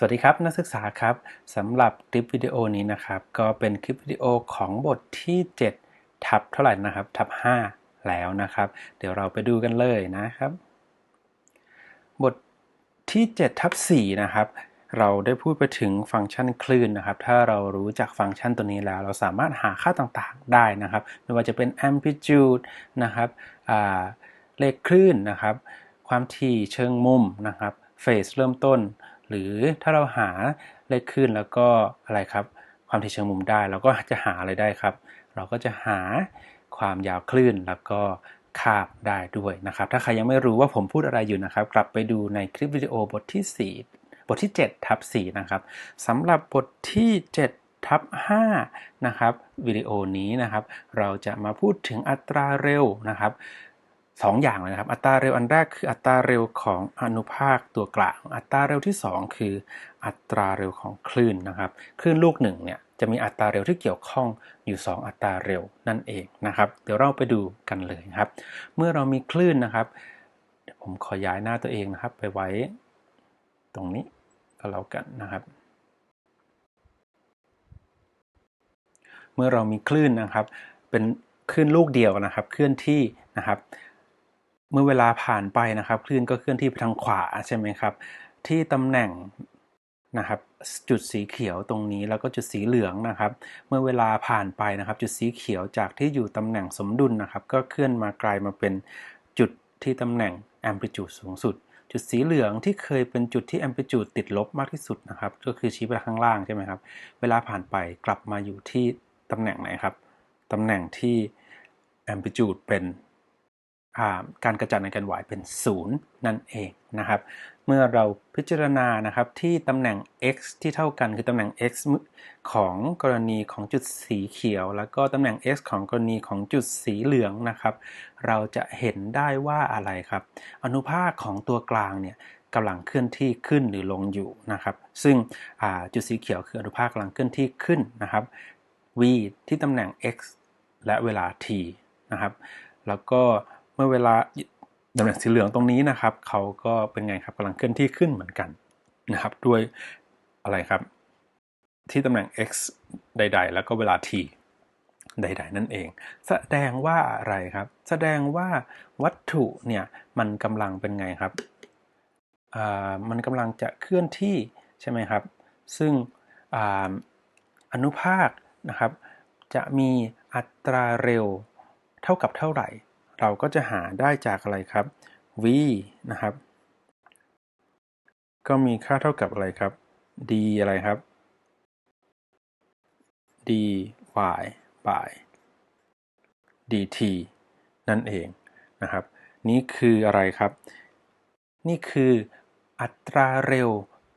สวัสดีครับนักศึกษาครับสำหรับคลิปวิดีโอนี้นะครับ ก็เป็นคลิปวิดีโอของบทที่7ทับเท่าไหร่นะครับทับ5แล้วนะครับ เดี๋ยวเราไปดูกันเลยนะครับ บทที่7ทับ4นะครับ เราได้พูดไปถึงฟังก์ชันคลื่นนะครับ ถ้าเรารู้จักฟังก์ชันตัวนี้แล้ว เราสามารถหาค่าต่างๆได้นะครับ ไม่ว่าจะเป็น amplitude นะครับเลขคลื่นนะครับ ความถี่เชิงมุมนะครับเฟสเริ่มต้น หรือถ้าเราหาเลขขึ้นแล้วก็อะไรครับ ความถี่เชิงมุมได้เราก็จะหาอะไรได้ครับ เราก็จะหาความยาวคลื่นแล้วก็คาบได้ด้วยนะครับ ถ้าใครยังไม่รู้ว่าผมพูดอะไรอยู่นะครับ กลับไปดูในคลิปวิดีโอบทที่ 4 บทที่7ทับ4นะครับสำหรับบทที่7ทับ5นะครับวิดีโอนี้นะครับ เราจะมาพูดถึงอัตราเร็วนะครับ 2 อย่างเลยนะครับ อัตราเร็วอันแรกคืออัตราเร็วของอนุภาคตัวกลาง อัตราเร็วที่ 2 คืออัตราเร็วของคลื่นนะครับ คลื่นลูกหนึ่งเนี่ยจะมีอัตราเร็วที่เกี่ยวข้องอยู่ 2 อัตราเร็วนั่นเองนะครับ เดี๋ยวเราไปดูกันเลยครับ เมื่อเรามีคลื่นนะครับ ผมขอย้ายหน้าตัวเองนะครับ ไปไว้ตรงนี้ก็แล้วกันนะครับ เมื่อเรามีคลื่นนะครับ เป็นคลื่นลูกเดียวนะครับ เคลื่อนที่นะครับ เมื่อเวลาผ่านไปนะครับคลื่นก็เคลื่อนที่ไปทางขวาใช่ไหมครับ ที่ตำแหน่งนะครับจุดสีเขียวตรงนี้แล้วก็จุดสีเหลืองนะครับ เมื่อเวลาผ่านไปนะครับ จุดสีเขียวจากที่อยู่ตำแหน่งสมดุลนะครับ ก็เคลื่อนมากลายมาเป็นจุดที่ตำแหน่งแอมพลิจูดสูงสุด จุดสีเหลืองที่เคยเป็นจุดที่แอมพลิจูดติดลบมากที่สุดนะครับ ก็คือชี้ไปข้างล่างใช่ไหมครับเวลาผ่านไปกลับมาอยู่ที่ตำแหน่งไหนครับตำแหน่งที่แอมพลิจูดเป็น การกระจายในการไหวเป็น 0 นั่นเองนะครับ เมื่อเราพิจารณานะครับที่ตำแหน่ง x ที่เท่ากันคือตำแหน่ง x ของกรณีของจุดสีเขียว แล้วก็ตำแหน่ง x ของกรณีของจุดสีเหลืองนะครับ เราจะเห็นได้ว่าอะไรครับ อนุภาคของตัวกลางเนี่ยกำลังเคลื่อนที่ขึ้นหรือลงอยู่นะครับ ซึ่งจุดสีเขียวคืออนุภาคกำลังเคลื่อนที่ขึ้นนะครับ v ที่ตำแหน่ง x และเวลา t นะครับ แล้วก็ เมื่อเวลาตำแหน่งสีเหลืองตรงนี้นะครับเขาก็เป็นไงครับกำลังเคลื่อนที่ขึ้นเหมือนกันนะครับ ด้วยอะไรครับ ที่ตำแหน่ง x ใด ๆ แล้วก็เวลา t ใด ๆ นั่นเอง แสดงว่าอะไรครับ แสดงว่าวัตถุเนี่ยมันกำลังเป็นไงครับมันกำลังจะเคลื่อนที่ใช่ไหมครับ ซึ่งออนุภาคนะครับ จะมีอัตราเร็วเท่ากับเท่าไหร่ เราก็จะหาได้จากอะไรครับ v นะครับ ก็มีค่าเท่ากับอะไรครับ d อะไรครับ dy by dt นั่นเองนะครับ นี่คืออะไรครับ นี่คืออัตราเร็ว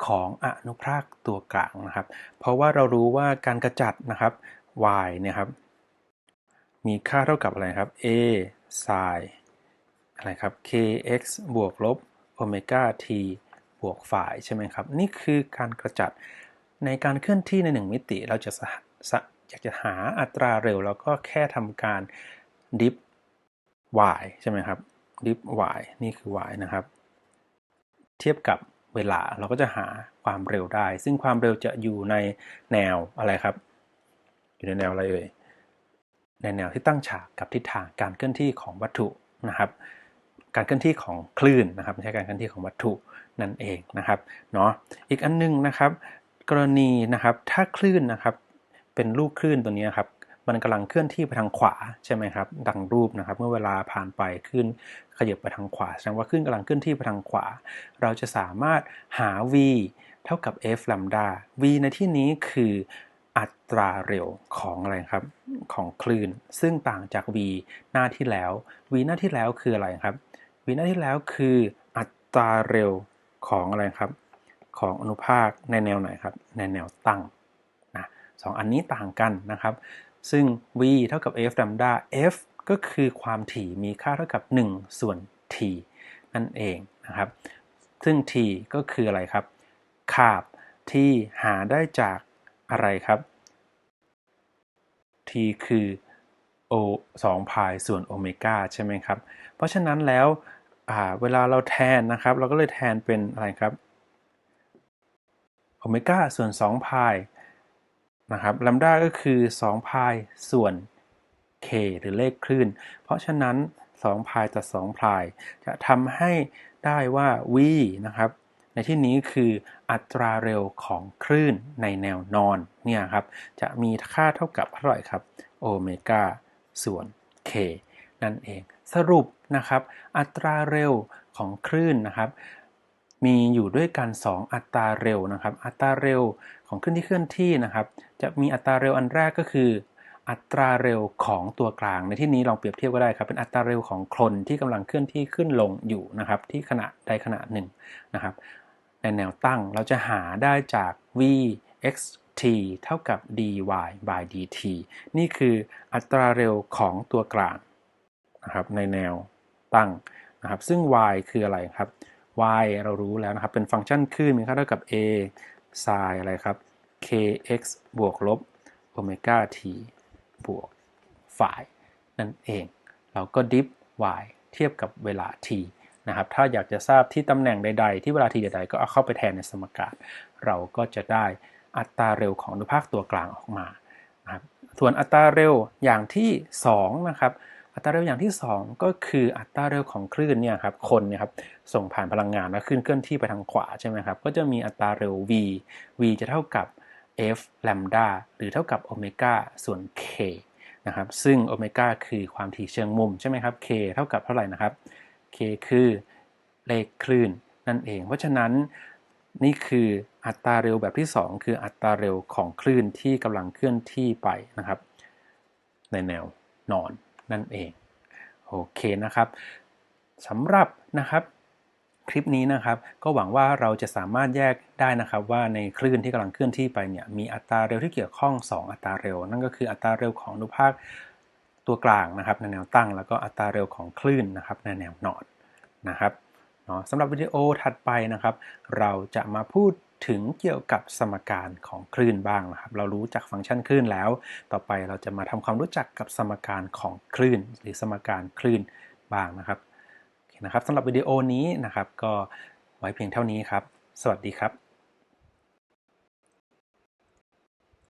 ของอนุภาคตัวกลางนะครับ เพราะว่าเรารู้ว่าการกระจัดนะครับ y เนี่ยครับ มีค่าเท่ากับอะไรครับ a sin อะไรครับ kx บวกลบโอเมก้า t บวกฝ่ายใช่ไหมครับ นี่คือการกระจัดในการเคลื่อนที่ในหนึ่งมิติ เราจะอยากจะหาอัตราเร็ว แล้วก็แค่ทำการดิฟ y ใช่ไหมครับดิฟ y นี่คือ y นะครับ เทียบกับเวลาเราก็จะหาความเร็วได้ ซึ่งความเร็วจะอยู่ในแนวอะไรครับ อยู่ในแนวอะไรเอ่ย ในแนวที่ตั้งฉากกับทิศทางการเคลื่อนที่ของวัตถุนะครับ การเคลื่อนที่ของคลื่นนะครับไม่ใช่การเคลื่อนที่ของวัตถุนั่นเองนะครับเนาะอีกอันนึงนะครับ กรณีนะครับถ้าคลื่นนะครับเป็นลูกคลื่นตัวนี้ครับมันกำลังเคลื่อนที่ไปทางขวาใช่ไหมครับ ดังรูปนะครับ เมื่อเวลาผ่านไปคลื่นขยับไปทางขวา แสดงว่าคลื่นกำลังเคลื่อนที่ไปทางขวา เราจะสามารถหา v เท่ากับ f ล a มดา v ในที่นี้คือ อัตราเร็วของอะไรครับของคลื่น ซึ่งต่างจาก v หน้าที่แล้ว v หน้าที่แล้วคืออะไรครับ v หน้าที่แล้วคืออัตราเร็วของอะไรครับของอนุภาคในแนวไหนครับในแนวตั้งนะสองอันนี้ต่างกันนะครับ ซึ่ง v เท่ากับ f ล a มดา f ก็คือความถี่มีค่าเท่ากับ 1 ส่วน t นั่นเองนะครับ ซึ่ง t ก็คืออะไรครับคาบที่หาได้จาก อะไรครับ t คือ o 2พายส่วนโอเมก้าใช่ไหมครับ เพราะฉะนั้นแล้วเวลาเราแทนนะครับ เราก็เลยแทนเป็นอะไรครับโอเมก้าส่วน2พายนะครับลัมดาก็คือ2พายส่วน k หรือเลขคลื่น เพราะฉะนั้น2พายต่อ2พายจะทำให้ได้ว่า v นะครับ ในที่นี้คืออัตราเร็วของคลื่นในแนวนอนเนี่ยครับจะมีค่าเท่ากับเท่าไหร่ครับโอเมก้าส่วน k นั่นเองสรุปนะครับอัตราเร็วของคลื่นนะครับ มีอยู่ด้วยกัน 2 อัตราเร็วนะครับ อัตราเร็วของคลื่นที่เคลื่อนที่นะครับ จะมีอัตราเร็วอันแรกก็คืออัตราเร็วของตัวกลาง ในที่นี้ลองเปรียบเทียบก็ได้ครับ เป็นอัตราเร็วของโคลนที่กำลังเคลื่อนที่ขึ้นลงอยู่นะครับ ที่ขณะใดขณะหนึ่งนะครับ ในแนวตั้งเราจะหาได้จาก v x t เท่ากับ dy by dt นี่คืออัตราเร็วของตัวกลางนะครับในแนวตั้งนะครับซึ่ง y คืออะไรครับ y เรารู้แล้วนะครับ เป็นฟังก์ชันคลื่นมีค่าเท่ากับ a sin อะไรครับ kx บวกลบโอเมก้า t บวกฝ่ายนั่นเอง เราก็ดิฟ y เทียบกับเวลา t นะครับถ้าอยากจะทราบที่ตำแหน่งใด ๆ ที่เวลา t ใดๆก็เอาเข้าไปแทนในสมการเราก็จะได้อัตราเร็วของอนุภาคตัวกลางออกมานะครับส่วนอัตราเร็วอย่างที่2นะครับอัตราเร็วอย่างที่ 2 ก็คืออัตราเร็วของคลื่นเนี่ยครับคนเนี่ยครับส่งผ่านพลังงานแล้วคลื่นเคลื่อนที่ไปทางขวาใช่ไหมครับก็จะมีอัตราเร็ว v v จะเท่ากับ f lambda หรือเท่ากับโอเมก้าส่วน k นะครับซึ่งโอเมก้าคือความถี่เชิงมุมใช่ไหมครับ k เท่ากับเท่าไหร่นะครับ k คือเลขคลื่นนั่นเอง เพราะฉะนั้นนี่คืออัตราเร็วแบบที่ 2 คืออัตราเร็วของคลื่นที่กำลังเคลื่อนที่ไปนะครับ ในแนวนอนนั่นเองโอเคนะครับสำหรับนะครับคลิปนี้นะครับ ก็หวังว่าเราจะสามารถแยกได้นะครับว่าในคลื่นที่กำลังเคลื่อนที่ไปเนี่ยมีอัตราเร็วที่เกี่ยวข้อง 2 อัตราเร็ว นั่นก็คืออัตราเร็วของอนุภาค ตัวกลางนะครับในแนวตั้ง แล้วก็อัตราเร็วของคลื่นนะครับในแนวนอนนะครับเนาะสำหรับวิดีโอถัดไปนะครับ เราจะมาพูดถึงเกี่ยวกับสมการของคลื่นบ้างนะครับ เรารู้จักฟังก์ชันคลื่นแล้ว ต่อไปเราจะมาทำความรู้จักกับสมการของคลื่น หรือสมการคลื่นบ้างนะครับนะครับสำหรับวิดีโอนี้นะครับ ก็ไว้เพียงเท่านี้ครับ สวัสดีครับ